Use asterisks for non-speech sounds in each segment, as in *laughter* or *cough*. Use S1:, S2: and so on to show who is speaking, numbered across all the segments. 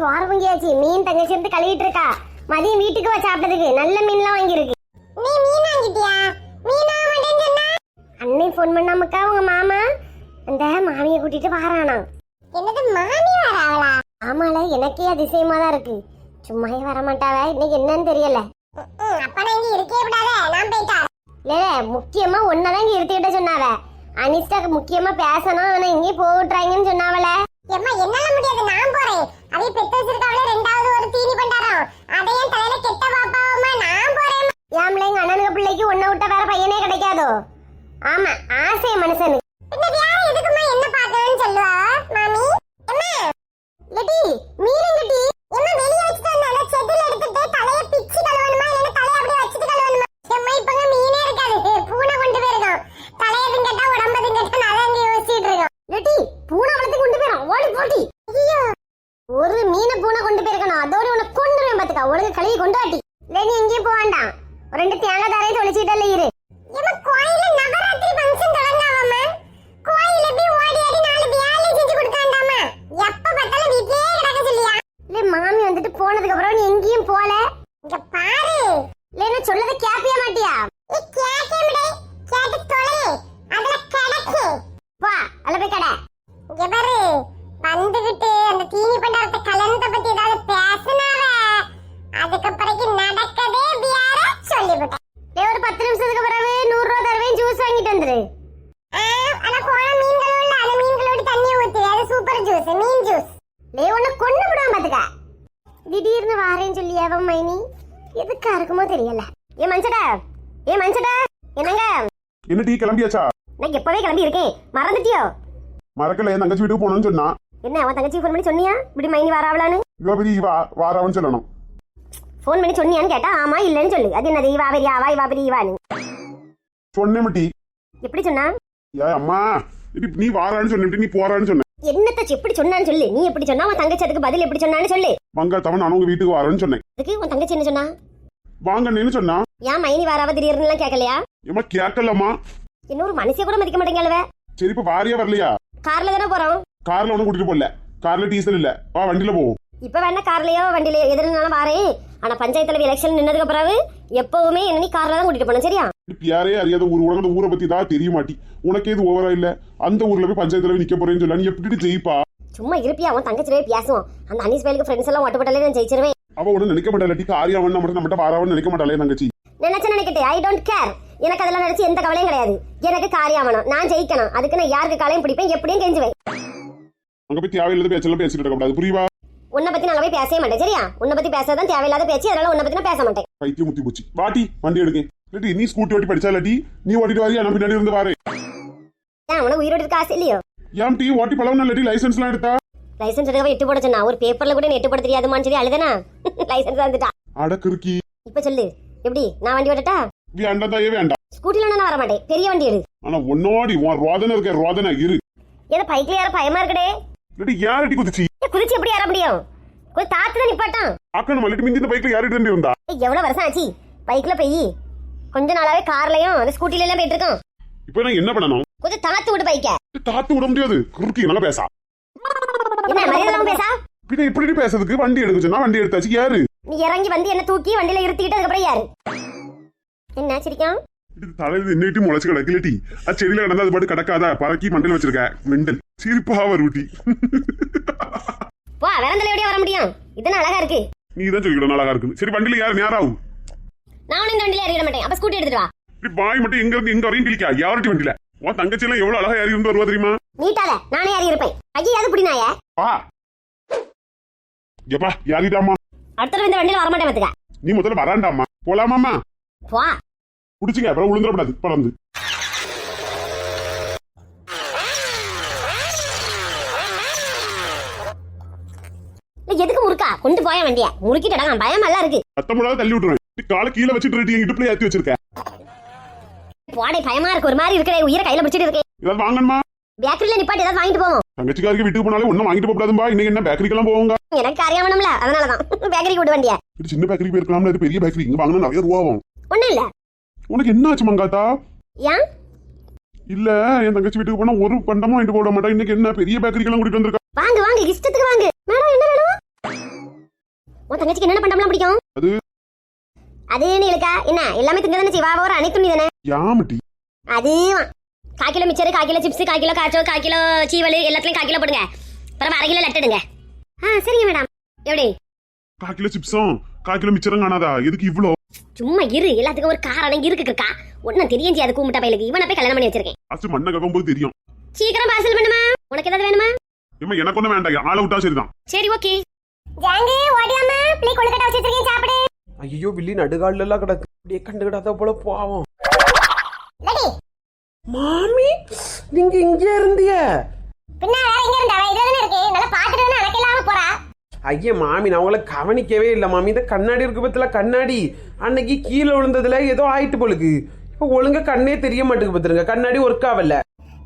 S1: சோறு பொங்கியாச்சு மீன் தங்கச்சி எடுத்து கழுவிட்டு இருக்கா. மதியம் வீட்டுக்கு வா சாப்பிட்டதுக்கு. நல்ல மீன்லாம் வாங்கியிருக்கு. நீ மீன் வாங்கிட்டியா? மீனா மாட்டேன்னு சொன்னா? அன்னை ஃபோன் பண்ணாமக்கா உங்க மாமா? அந்த மாமியை கூட்டிட்டு வாரானா. என்னது மாமி வராவளா? ஆமால எனக்கே அதிசயமா தான் இருக்கு. சும்மாவே வர மாட்டாவ இன்னைக்கு என்னன்னு தெரியல. அப்ப நான் இங்க இருக்கே விடாத நான் போயிட்டா இல்ல முக்கியமா ஒன்னதான் இங்க இருத்திக்கிட்ட சொன்னாவ. அனிஷ்டாக்கு முக்கியமா பேசணும். ஆனா இங்கே போட்டுறாங்கன்னு சொன்னாவல எம்மா என்னால முடியாது. நான் போறேன். அதை பெத்து வச்சிருக்காவல ரெண்டாவது ஒரு தீனி பண்டாரம். அதையும் தலையில கெட்ட பாப்பாவுமா நான் போறேன் ஏம்ல எங்க அண்ணனுக்கு பிள்ளைக்கு ஒன்ன விட்ட வேற பையனே கிடைக்காதோ? ஆமா ஆசை மனுஷனுக்கு பின்ன வேற எதுக்குமா என்ன பார்க்கணும்னு சொல்லுவா? மாமி அம்மா லடி மீனுங்கடி எம்மா வெளிய வச்சிட்டு வந்த அந்த செதில் எடுத்துட்டு தலைய பிச்சி கழுவணுமா இல்லனா தலைய அப்படியே வச்சிட்டு கழுவணுமா எம்மா இப்பங்க மீனே இருக்காது பூனை கொண்டு போயிருக்கோம் தலையதும் கேட்டா உடம்பதும் கேட்டா நான் அங்க யோசிச்சிட்டு இருக்கோம் லடி பூனை வளர்த்து கொண்டு போயிரும் ஓடி போடி ஐயோ ஒரு மீனை பூனை கொண்டு போயிருக்கணும் அதோட உனக்கு கொண்டுருவேன் பாத்துக்கா ஒழுங்கு கழுவி கொண்டு வாட்டி இல்லை நீ எங்கேயும் போக வேண்டாம். ஒரு ரெண்டு தேங்காய் தாரையை தொலைச்சிட்டே இரு ஏமா நவராத்திரி ஃபங்க்ஷன் போய் ஓடி ஆடி நாலு வேலை செஞ்சு கொடுக்காண்டாமா எப்ப பார்த்தாலும் வீட்லயே கிடக்க சொல்லியா? மாமி வந்துட்டு போனதுக்கு அப்புறம் நீ எங்கேயும் போல இங்க பாரு. இல்லை என்ன சொல்லத கேப்பிய மாட்டியா? வா அல்ல போய் கடை. இங்க பாரு. வந்துகிட்டு அந்த தீனி பண்டாரத்தை கலந்த பத்தி ஏதாவது அதுக்கு பிறகு நடக்கதே பியார சொல்லிவிட்டேன். ஒரு பத்து நிமிஷத்துக்கு பிறகு நூறு ரூபா தருவேன் ஜூஸ் வாங்கிட்டு வந்துரு. ஆனா போன மீன்கள் உள்ள அந்த மீன்களோட தண்ணி ஊத்து. அது சூப்பர் ஜூஸ் மீன் ஜூஸ் லே உன்னை கொண்டு விடாம பாத்துக்க. திடீர்னு வாரேன்னு சொல்லி ஏவம் மைனி. எதுக்கா இருக்குமோ தெரியல. ஏ மனுஷடா. ஏ மனுஷடா. என்னங்க?
S2: என்ன டீ கிளம்பியாச்சா?
S1: நான் எப்பவே கிளம்பி இருக்கேன் மறந்துட்டியோ?
S2: மறக்கல என் தங்கச்சி வீட்டுக்கு போகணும்னு சொன்னா.
S1: என்ன அவன் தங்கச்சி ஃபோன் பண்ணி சொன்னியா? இப்படி மைனி வராவலான்னு
S2: இவ பெரிய வா வாராவன்னு சொல்லணும்.
S1: ஃபோன் பண்ணி சொன்னியான்னு கேட்டா ஆமா இல்லைன்னு சொல்லு. அது என்னது? இவா பெரிய? ஆவா இவா பெரிய? இவான்னு
S2: சொன்னேன் டீ
S1: எப்படி சொன்னா?
S2: ஏ அம்மா நீ வாரான்னு சொன்னிட்டு நீ போறான்னு சொன்னேன்.
S1: என்னத்த எப்படி சொன்னான்னு சொல்லு. நீ எப்படி சொன்னா? உன் தங்கச்சி அதுக்கு பதில் எப்படி சொன்னான்னு சொல்லு.
S2: வங்க தவன் நான் உங்க வீட்டுக்கு வரேன்னு சொன்னேன்.
S1: அதுக்கு உன் தங்கச்சி என்ன சொன்னா?
S2: வாங்கன்னு சொன்னா?
S1: ஏன் மைனி வாராவ திடீர்னுலாம் கேட்கலையா
S2: ஏமா கேட்கலம்மா
S1: இன்னொரு மனுஷிய கூட மதிக்க மாட்டேங்கல்வ
S2: சரி இப்ப வாரியா வரலையா?
S1: கார்ல தானே போறோம்.
S2: கார்ல ஒன்னும் கூட்டிட்டு போடல கார்ல டீசல் இல்ல. வா வண்டியில போவோம்.
S1: இப்ப வேணா கார்லயோ வண்டிலயோ எதிர்னாலும் வாரேன். ஆனா பஞ்சாயத்து தலைவர் எலெக்ஷன் நின்னதுக்கு பிறகு எப்பவுமே என்ன நீ கார்ல தான் கூட்டிட்டு போனோம் சரியா?
S2: யாரே அறியாத ஊர் உனக்கு அந்த ஊரை பத்தி தான் தெரிய மாட்டி. உனக்கு எது ஓவரா இல்ல? அந்த ஊர்ல போய் பஞ்சாயத்துல நிக்க போறேன்னு சொல்ல நீ எப்படி ஜெயிப்பா?
S1: சும்மா இருப்பியா உன் தங்கச்சிலே பேசுவோம். அந்த அனீஸ் பயலுக்கு ஃப்ரெண்ட்ஸ் எல்லாம் ஒட்டுப்பட்டாலே நான் ஜெயிச்சிருவேன்.
S2: அவ ஒண்ணு நினைக்க மாட்டாள் டீ ஆரியாவன் மட்டும் நம்மகிட்ட வாராவன்னு நினைக்க மாட்டாளே தங்கச்சி.
S1: நினைச்சு நினைக்கிட்டு ஐ டோன்ட் கேர் எனக்கு அதெல்லாம் நினைச்சு எந்த கவலையும் கிடையாது. எனக்கு காரியாவணும் நான் ஜெயிக்கணும். அதுக்கு நான் யாருக்கு காலையும் பிடிப்பேன் எப்படியும் கெஞ்சுவேன்.
S2: அங்க போய் தேவையில்லாத பேச்செல்லாம் பேசிட்டு இருக்க கூடாது. புரியுவா?
S1: உன்னை பத்தி நாங்க போய் பேசவே மாட்டேன். சரியா? உன்னை பத்தி பேசாதான் தேவையில்லாத பேச்சு. அதனால உன்னை பத்தி நான் பேச மாட்டேன்.
S2: பைத்தியம் முத்தி போச்சு. வாட்டி வண்டி எடுங்க இல்லாட்டி நீ ஸ்கூட்டி ஓட்டி படிச்சா இல்லாட்டி நீ ஓட்டிட்டு வாரியா? நான் பின்னாடி இருந்து
S1: ஏன் உனக்கு உயிரோடு இருக்க ஆசை இல்லையோ?
S2: ஏன் டீ ஓட்டி பழம் இல்லாட்டி லைசன்ஸ் எல்லாம் எடுத்தா?
S1: லைசன்ஸ் எடுக்க எட்டு போட சொன்னா. ஒரு பேப்பர்ல கூட நீ எட்டு போட தெரியாதுமான்னு சொல்லி அழுதனா? *laughs* லைசன்ஸ் வந்துட்டா.
S2: அட கிறுக்கி.
S1: இப்ப சொல்லு. எப்படி? நான் வண்டி ஓட்டட்டா?
S2: வேண்டாம் தாயே வேண்டாம்.
S1: ஸ்கூட்டில நான் வர மாட்டேன். பெரிய வண்டி எடு.
S2: ஆனா உன்னோடி உன் ரோதனை இருக்க ரோதனை இரு.
S1: ஏதோ பைக்ல யார பயமா இருக்கடே.
S2: இல்லாட்டி யாரடி குதிச்சு?
S1: குதிச்சு எப்படி ஏற முடியும்? கொஞ்சம் தாத்து தான் நிப்பாட்டான்
S2: ஆக்கணும் இல்லாட்டி மிந்தி இந்த பைக்ல யாரிட்டு இருந்தா
S1: ஏய், எவ்வளவு வருஷம் ஆச்சு? பைக்ல போய் கொஞ்ச நாளாவே கார்லயும் அந்த ஸ்கூட்டில எல்லாம் போயிட்டு இருக்கோம்.
S2: இப்போ நான் என்ன பண்ணணும்?
S1: கொஞ்சம் தாத்து விட்டு பைக்க
S2: தாத்து விட முடியாது. கிறுக்கி நல்லா பேசா.
S1: என்ன மரியாதை பேசா?
S2: பின்ன இப்படி பேசுறதுக்கு வண்டி எடுக்க சொன்னா வண்டி எடுத்தாச்சு யாரு
S1: நீ இறங்கி வந்து என்ன தூக்கி வண்டியில இருத்திக்கிட்டு அதுக்கப்புறம் யாரு என்ன சிரிக்கும்?
S2: இது தலையில என்னிட்டு முளைச்சு கிடக்கு இல்லாட்டி அது செடியில கிடந்தா அது பாட்டு கிடக்காதா? பறக்கி மண்டல் வச்சிருக்க. மெண்டல் சிரிப்பா வருட்டி
S1: வா வேறந்தில எப்படியா வர முடியும்? இதுன்னு அழகா இருக்கு.
S2: நீ தான் சொல்லிக்கிட நல்லா இருக்கு. சரி வண்டியில யாரு? நேராகும்
S1: நான் இந்த வண்டியில ஏறிட மாட்டேன். அப்ப ஸ்கூட்டி எடுத்துட்டு வா.
S2: இப்படி வாய் மட்டும் எங்க இருந்து எங்க வரையும் கிளிக்கா யார்ட்டி வண்டியில? உன் தங்கச்சி எல்லாம் எவ்வளவு அழகா ஏறி இருந்து வருவா தெரியுமா?
S1: நீட்டால நானே ஏறி இருப்பேன். ஐயாவது புடி நாய
S2: வா. எப்பா யாரிட்டாமா
S1: அடுத்த இந்த வண்டியில வர மாட்டேன் பாத்துக்க
S2: நீ முதல்ல வராண்டாமா? போலாமாமா
S1: வா.
S2: குடிச்சுங்க அப்புறம் விழுந்துடக்கூடாது பறந்து.
S1: எதுக்கு முறுக்கா? கொண்டு போய வண்டிய. முறுக்கிட்டடா பயம் எல்லாம் இருக்கு.
S2: அத்தமுடாத தள்ளி விட்டுருவேன் காலை கீழே வச்சுட்டு என் இடுப்புல ஏத்தி வச்சிருக்க.
S1: போடை பயமா இருக்கு. ஒரு மாதிரி இருக்கே உயிரை கையில பிடிச்சிட்டு இருக்கேன்
S2: ஏதாவது வாங்கணுமா?
S1: பேக்கரியில நிப்பாட்டி ஏதாவது வாங்கிட்டு போவோம்.
S2: தங்கச்சிக்காருக்கு வீட்டுக்கு போனாலே ஒன்னும் வாங்கிட்டு போகக்கூடாதும்பா இன்னைக்கு என்ன பேக்கரிக்கெல்லாம் போவாங்க
S1: எனக்கு அறியாமணும்ல அதனாலதான். *laughs* பேக்கரிக்கு விட வண்டிய.
S2: சின்ன பேக்கரி போயிருக்கலாம்ல பெரிய பேக்கரி. இங்க வாங்கினா நிறைய ரூபாவும்
S1: ஒண்ணும் இல்ல.
S2: உனக்கு என்ன ஆச்சு மங்காத்தா?
S1: ஏன்?
S2: இல்ல என் தங்கச்சி வீட்டுக்கு போனா ஒரு பண்டமும் வாங்கிட்டு போட மாட்டா. இன்னைக்கு என்ன பெரிய பேக்கரிக்கெல்லாம் கூட்டிட்டு வந்திருக்கா?
S1: வாங்க வாங்க இஷ்டத்துக்கு வாங்க. மேடம் என்ன வேணும்?
S3: உன் தங்கச்சிக்கு என்ன பண்டம்லாம் பிடிக்கும்?
S2: அது?
S3: அது நீலுக்கா என்ன எல்லாமே திங்க தானே செய்வா ஒரு அனைத்து தானே
S2: யாமட்டி
S3: அது கால் கிலோ மிச்சர் கிலோ சிப்ஸ் கால் கிலோ காய்ச்சோ கால் கிலோ சீவல் எல்லாத்துலயும் கிலோ போடுங்க. அப்புறம் அரை கிலோ லட்டுடுங்க ஆ சரிங்க மேடம். எப்படி?
S2: கால் கிலோ சிப்ஸும் கால் கிலோ மிச்சரும் காணாதா? எதுக்கு இவ்வளோ
S3: சும்மா இரு எல்லாத்துக்கும் ஒரு காரணம் இருக்குக்கா ஒன்னும் தெரியும் செய்யாது கூமுட்டா பையலுக்கு. இவனை போய் கல்யாணம் பண்ணி வச்சிருக்கேன்.
S2: ஃபர்ஸ்ட் மண்ணை கக்கும் போது தெரியும்.
S3: சீக்கிரம் பார்சல் பண்ணுமா? உனக்கு ஏதாவது வேணுமா?
S2: ஏமா எனக்கு ஒன்றும் வேண்டாம். ஆளை விட்டா சரிதான்.
S3: சரி ஓகே ஜாங்கு ஓடியாம பிள்ளை கொழுக்கட்டை வச்சு வச்சிருக்கேன் சாப்பிடு.
S4: ஐயோ வில்லி நடுகால்ல எல்லாம் கிடக்கு. அப்படியே கண்டுக்கிடாத போல போவோம்.
S3: லடி.
S4: மாமி நீங்க இங்க இருந்திய.
S3: பின்ன வேற எங்க இருந்தா? இதுல தானே இருக்கு. நல்லா பாத்துட்டு வந்து எனக்கு இல்லாம போறா.
S4: ஐயா மாமி நான் உங்களை கவனிக்கவே இல்லை மாமி. இந்த கண்ணாடி இருக்கு பத்தில கண்ணாடி. அன்னைக்கு கீழே விழுந்ததுல ஏதோ ஆயிட்டு போலுக்கு. இப்போ ஒழுங்கா கண்ணே தெரிய மாட்டேங்குது பத்துருங்க. கண்ணாடி ஒர்க் ஆகல.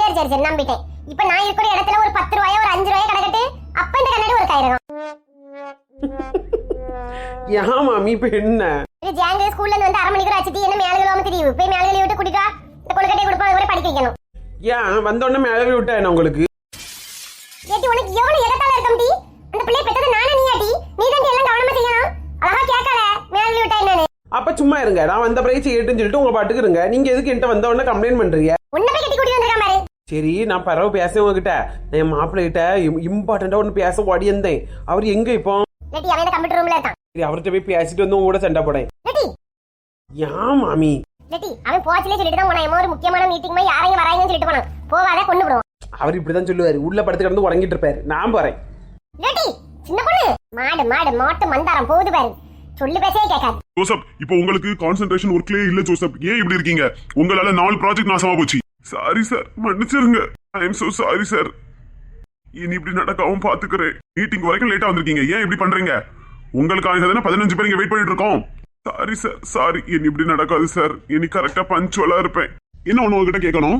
S3: சரி சரி சரி நம்பிட்டேன். இப்ப நான் இருக்கிற இடத்துல ஒரு பத்து ரூபாயோ ஒரு அஞ்சு ரூபாயோ கிடக்கட்டு அப்ப இந்த கண்ணாடி ஒரு காயிரம்
S4: ஏன் மாமி இப்ப என்ன?
S3: இது ஜாங்கு ஸ்கூல்ல இருந்து வந்து அரை மணிக்கு வச்சுட்டு என்ன மேலே விழுவாம தெரியும்? போய் மேலே விட்டு குடிக்கா இந்த கொழுக்கட்டையை கொடுப்போம் அதுவரை படிக்க வைக்கணும்.
S4: ஏன் வந்தோடனே மேலே விட்டா என்ன உங்களுக்கு?
S3: ஏட்டி உனக்கு எவ்வளவு எகத்தால இருக்க முடி அந்த பிள்ளை பெத்தது நானே நீயாட்டி நீ தான் எல்லாம் கவனமா செய்யணும் அழகா கேட்கல மேலே விழுவி விட்டா என்னன்னு
S4: அப்ப சும்மா இருங்க. நான் வந்த பிறகு செய்யட்டுன்னு சொல்லிட்டு உங்க பாட்டுக்கு இருங்க. நீங்க எதுக்கு என்கிட்ட வந்த உடனே கம்ப்ளைண்ட் பண்றீங்க? சரி நான் பரவ பேச உங்ககிட்ட. என் மாப்பிள்ளை கிட்ட இம்பார்ட்டண்டா ஒன்று பேச ஓடி இருந்தேன் அவர் எங்க இப்போ? சரி அவர்கிட்ட போய் பேசிட்டு வந்து உங்க கூட சண்டை போடேன். ஏன் மாமி.
S3: அவன் போச்சுலே சொல்லிட்டு தான் போனான். எம்மோ ஒரு முக்கியமான மீட்டிங் யாரையும் வராங்கன்னு சொல்லிட்டு போனான். போவாத கொண்டு விடுவோம்
S4: அவர் இப்படிதான் சொல்லுவாரு. உள்ள படுத்து கிடந்து உறங்கிட்டு இருப்பாரு. நான் போறேன்.
S3: சின்ன பொண்ணு. மாடு மாடு மாட்டு மந்தாரம் போகுது பாரு. சொல்லு பேசவே கேட்காது.
S2: ஜோசப் இப்போ உங்களுக்கு கான்சென்ட்ரேஷன் ஒர்க்லயே இல்ல ஜோசப். ஏன் இப்படி இருக்கீங்க? உங்களால நாலு ப்ராஜெக்ட் நாசமா போச்சு. சாரி சார் மன்னிச்சிருங்க. I am so sorry sir இனி இப்படி நடக்காம பாத்துக்கிறேன். மீட்டிங் வரைக்கும் லேட்டா வந்திருக்கீங்க. ஏன் இப்படி பண்றீங்க? உங்களுக்காக தானே பதினஞ்சு பேர் இங்க வெயிட் பண்ணிட்டு இருக்கோம். சாரி சார் சாரி இனி இப்படி நடக்காது சார் இனி கரெக்டா பஞ்சுவலா இருப்பேன். என்ன ஒண்ணு உங்ககிட்ட கேட்கணும்?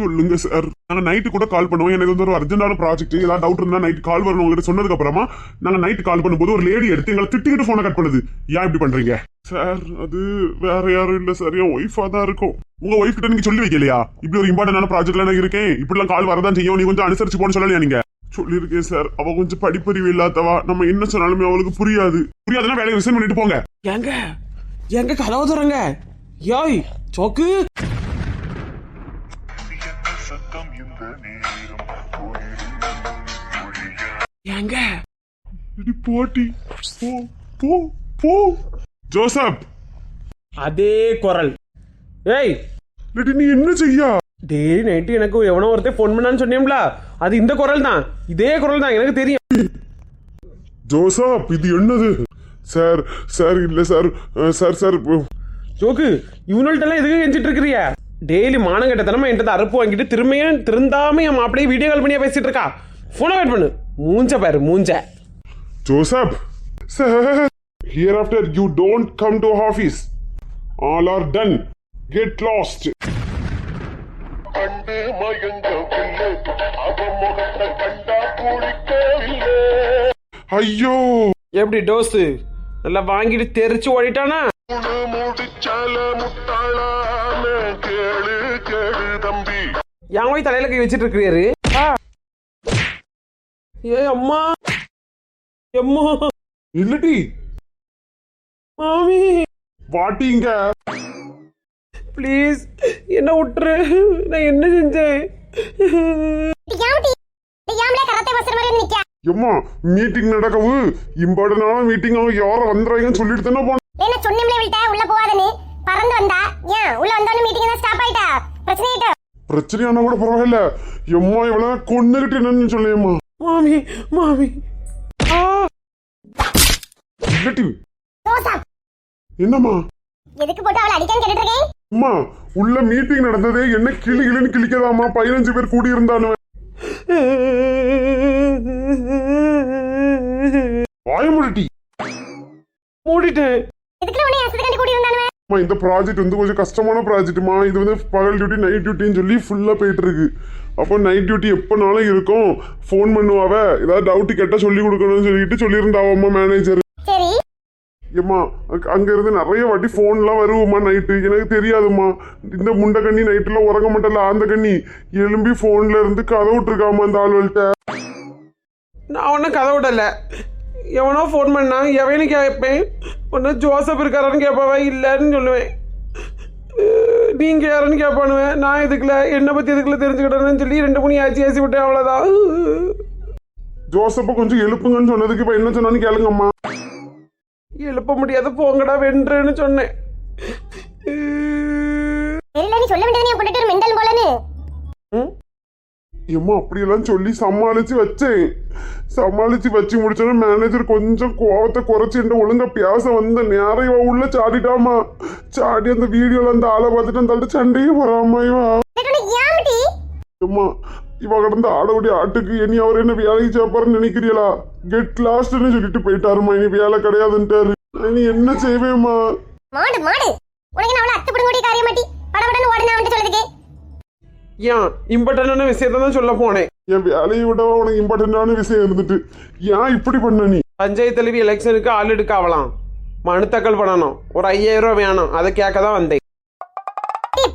S2: சொல்லுங்க சார் நாங்க நைட்டு கூட கால் பண்ணுவோம். எனக்கு வந்து ஒரு அர்ஜென்டான ப்ராஜெக்ட் ஏதாவது டவுட் இருந்தா நைட் கால் வரணும். உங்ககிட்ட சொன்னதுக்கு அப்புறமா நாங்க நைட் கால் பண்ணும்போது ஒரு லேடி எடுத்து எங்களை திட்டிக்கிட்டு போனை கட் பண்ணுது. ஏன் இப்படி பண்றீங்க? சார் அது வேற யாரும் இல்ல சார் என் ஒய்ஃபா தான் இருக்கும். உங்க ஒய்ஃப் கிட்ட நீங்க சொல்லி வைக்கலையா? இப்படி ஒரு இம்பார்ட்டன்டான ப்ராஜெக்ட்ல நான் இருக்கேன். இப்படிலாம் கால் வரதான் செய்யும். நீ கொஞ்சம் அனுசரிச்சு போன்னு சொல்லலையா நீங்க? சொல்லியிருக்கேன் சார் அவ கொஞ்சம் படிப்பறிவு இல்லாதவா? நம்ம என்ன சொன்னாலுமே அவளுக்கு புரியாது. புரியாதுன்னா வேலையை ரிசைன் பண்ணிட்டு போங்க.
S4: ஏங்க? எங்க கதவு தரங்க யாய் சோக்கு. ஏங்க?
S2: இடி போட்டி. போ போ போ. ஜோசப்.
S4: அதே குரல். ஏய்.
S2: இல்லாட்டி நீ என்ன செய்யா?
S4: டேய் நைட்டு எனக்கு எவனோ ஒருத்தன் ஃபோன் பண்ணான்னு சொன்னேன்ல. அது இந்த குரல் தான். இதே குரல் தான். எனக்கு தெரியும்.
S2: ஜோசப் இது என்னது? சார் சார் இல்ல சார். சார் சார்
S4: ஜோக்கு இவனள்ட்டெல்லாம் எதுக்கு செஞ்சுட்டு இருக்கிறிய? டெய்லி மானங்கட்டத்தனமா என்கிட்ட அறுப்பு வாங்கிட்டு திரும்பியும் திருந்தாம என் மாப்பிளையே வீடியோ கால் பண்ணியா பேசிட்டு இருக்கா? போனை கட் பண்ணு. மூஞ்ச பாரு மூஞ்ச.
S2: Joseph sir here after you don't come to office all are done get lost
S5: கண்டு மயங்கவில்லை கண்டா குளிக்கவில்லை
S2: ஐயோ!
S4: எப்படி டோஸு? நல்லா வாங்கிட்டு தெரிச்சு ஓடிட்டானா?
S5: முழு முடிச்சால முட்டாளான தம்பி.
S4: என் போய் தலையில கை வச்சிட்டு இருக்கிறாரு ஏ அம்மா. எம்மா.
S2: இல்லடி
S4: மாமி.
S2: வாட்டிங்க
S4: ப்ளீஸ் என்ன விட்டுரு நான் என்ன செஞ்சேன்?
S3: யாமட்டி? யாமலே கராத்தே மாஸ்டர் மாதிரி நிக்கா.
S2: எம்மா மீட்டிங் நடக்கவு. இம்பார்ட்டன்டான மீட்டிங் அவங்க யாரும் வந்துறாங்கன்னு சொல்லிட்டு தானே போன
S3: என்ன சொன்னீங்களே விட்ட உள்ள போகாதன்னு. பறந்து வந்தா. ஏன்? உள்ள வந்தோன்னு மீட்டிங் தான் ஸ்டாப் ஆயிட்டா? பிரச்சனை ஆயிட்டா?
S2: பிரச்சனையானா கூட பரவாயில்ல. எம்மா இவ்வளவு கொண்டுகிட்டு என்னன்னு சொல்லியம்மா.
S4: மாமி மாமி.
S2: என்னம்மா?
S3: எதுக்கு போட்டு அவளை அடிக்கான்னு கேட்டுட்டு இருக்கேன்
S2: அம்மா உள்ள மீட்டிங் நடந்ததே என்ன கிளி கிளின்னு கிளிக்கதாம்மா? பதினஞ்சு பேர் கூடி இருந்தானு *laughs* வாயமுடிட்டி
S4: மூடிட்டேன்
S3: எதுக்குல உன்னை அசத்துக்காண்டி கூட்டி இருந்தானுவே
S2: அம்மா இந்த ப்ராஜெக்ட் வந்து கொஞ்சம் கஷ்டமான ப்ராஜெக்ட்மா இது வந்து பகல் டியூட்டி நைட் டியூட்டின்னு சொல்லி ஃபுல்லாக போயிட்டு இருக்கு அப்போ நைட் டியூட்டி எப்போனாலும் இருக்கும். ஃபோன் பண்ணுவாவ. ஏதாவது டவுட் கேட்டால் சொல்லி கொடுக்கணும்னு சொல்லிட்டு சொல்லியிருந்தாவம்மா மேனேஜர்
S3: சரி.
S2: ஏம்மா அங்க- அங்க இருந்து நிறைய வாட்டி ஃபோன்லாம் வருவோம்மா நைட்டு எனக்கு தெரியாதும்மா. இந்த முண்டை கண்ணி நைட்டுல உறங்க மாட்டல அந்த கண்ணி. எலும்பி ஃபோன்ல இருந்து கதை விட்டுருக்காமா அந்த ஆளுகள்கிட்ட
S4: நான் ஒன்றும் கதை விடல. எவனோ ஃபோன் பண்ணா எவனு கேட்பேன்? ஒன்று ஜோசப் இருக்காரான்னு கேட்பாவா? இல்லைன்னு சொல்லுவேன். அஹ் நீங்க யாருன்னு கேட்பானுவேன் நான் எதுக்குல? என்னை பற்றி எதுக்குல தெரிஞ்சுக்கிட்டேன்னு சொல்லி ரெண்டு மணி ஆச்சு ஏசி விட்டேன் அவ்வளோதான்
S2: ஜோசப்ப கொஞ்சம் எழுப்புங்கன்னு சொன்னதுக்கு இப்ப என்ன சொன்னான்னு கேளுங்கம்மா.
S4: எழுப்ப முடியாது போங்கடா வென்றுன்னு சொன்னேன்.
S3: தெரியல நீ சொல்ல வேண்டியது போலன்னு.
S4: ம்?
S2: ஏம்மா அப்படியெல்லாம் சொல்லி சமாளிச்சு வச்சேன். சமாளிச்சு வச்சு முடிச்சோன்னா மேனேஜர் கொஞ்சம் கோவத்தை குறைச்சு என்கிட்ட ஒழுங்கா பேச வந்த நேரம் இவ உள்ள சாடிட்டாமா சாடி அந்த வீடியோல அந்த ஆளை பார்த்துட்டு அந்த ஆள்கிட்ட சண்டையே போறாமா இவா. அம்மா இவ கடந்த ஆடவுடைய ஆட்டுக்கு இனி அவர் என்ன வேலைக்கு சேர்ப்பாருன்னு நினைக்கிறீங்களா? கெட் லாஸ்ட்னு சொல்லிட்டு போயிட்டாருமா இனி வேலை கிடையாதுன்ட்டாரு. இனி என்ன செய்வேம்மா?
S3: மாடு மாடு. உனக்கு நான் அத்துப்படும் கூடிய காரியம் மாட்டி படபடன்னு ஓடினா வந்து சொல்றதுக்கு.
S4: ஏன் இம்பார்ட்டன்டான விஷயத்தை தான் சொல்ல போனேன்.
S2: என் வேலையை விடவா உனக்கு இம்பார்ட்டன்டான விஷயம் இருந்துட்டு? ஏன் இப்படி பண்ண நீ?
S4: பஞ்சாயத்து தலைவி எலெக்ஷனுக்கு ஆள் எடுக்க ஆகலாம் மனு தாக்கல் பண்ணணும். ஒரு ஐயாயிரம் ரூபா வேணும். அதை கேட்க தான் வந்தேன்.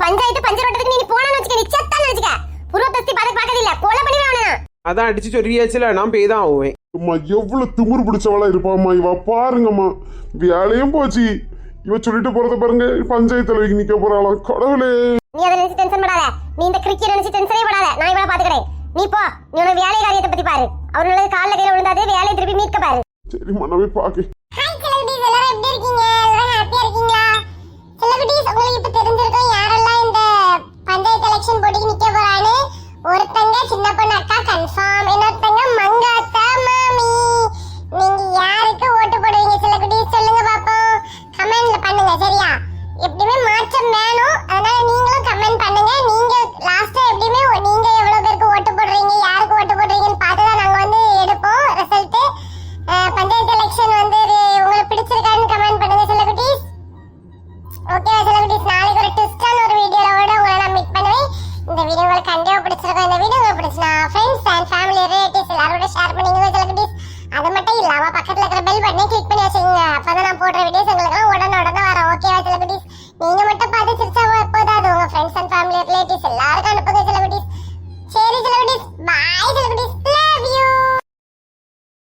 S3: பஞ்சாயத்து பஞ்சர் ஓட்டத்துக்கு நீ போனான்னு வச்சுக்க நீ செத்தான்னு வச்சுக்க. புருவத்தஸ்தி பார்க்க பார்க்கறது இல்ல. கொலை பண்ணிடுவானா
S4: அதான் அடிச்சு சொல்லியாச்சுல நான் போய் தான் ஆகுவேன்.
S2: அம்மா எவ்வளவு திமிரு பிடிச்சவளா இருப்பாம்மா இவ? பாருங்கம்மா. வேலையும் போச்சு. இவ சொல்லிட்டு போறத பாருங்க. பஞ்சாயத்து தலைவிக்கு நிக்க போறாளாம். கடவுளே.
S3: நீ அதை நினைச்சு டென்ஷன் படாத. நீ இந்த கிரிக்கெட் நினைச்சு டென்ஷனே படாத. நான் இவளை பாத்துக்கிறேன் நீ போ. நீ உனக்கு வேலை காரியத்தை பத்தி பாரு. அவர் நல்லது காலில் கையில விழுந்தாது வேலையை திருப்பி மீட்க பாரு.
S2: சரி மனவே பாக்கு.
S3: பஞ்சாயத்து எலெக்ஷன் போட்டிக்கு ஒருத்தங்க சின்ன பொண்ணு அக்கா கன்ஃபார்ம் என்ன